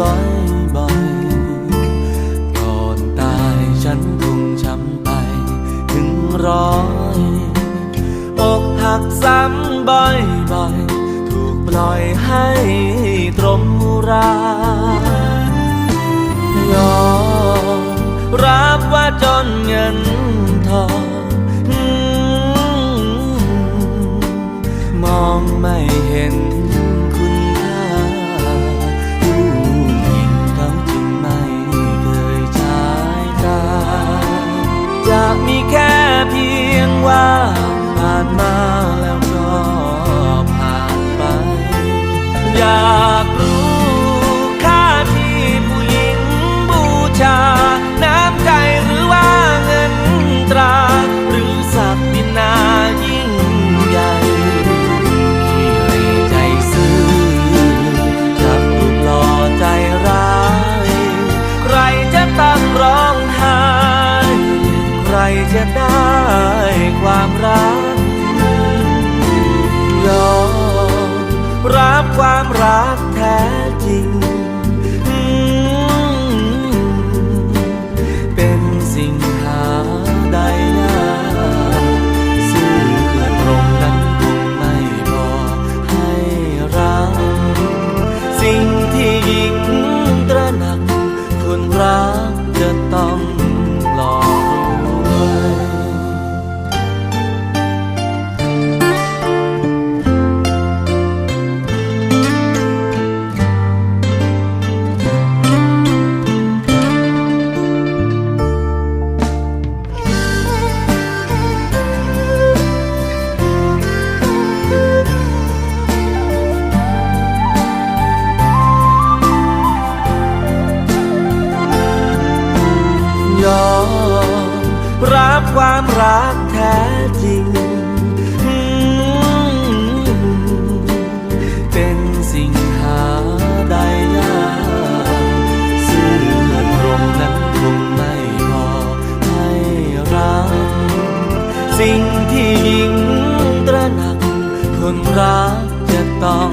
บ่อยๆ ก่อนตายฉันคงช้ำไปถึงร้อยอกหักซ้ำบ่อยๆ ถูกปล่อยให้ตรมรายอมรับว่าจนเงินทองมองไม่เห็น จะได้ความรัก ยอมรับความรักแท้จริง รับความรักแท้จริง เป็นสิ่งหาได้ยากซื่อตรงนั้นคงไม่พอให้รัก สิ่งที่ยิ่งตระหนักคนรักจะต้อง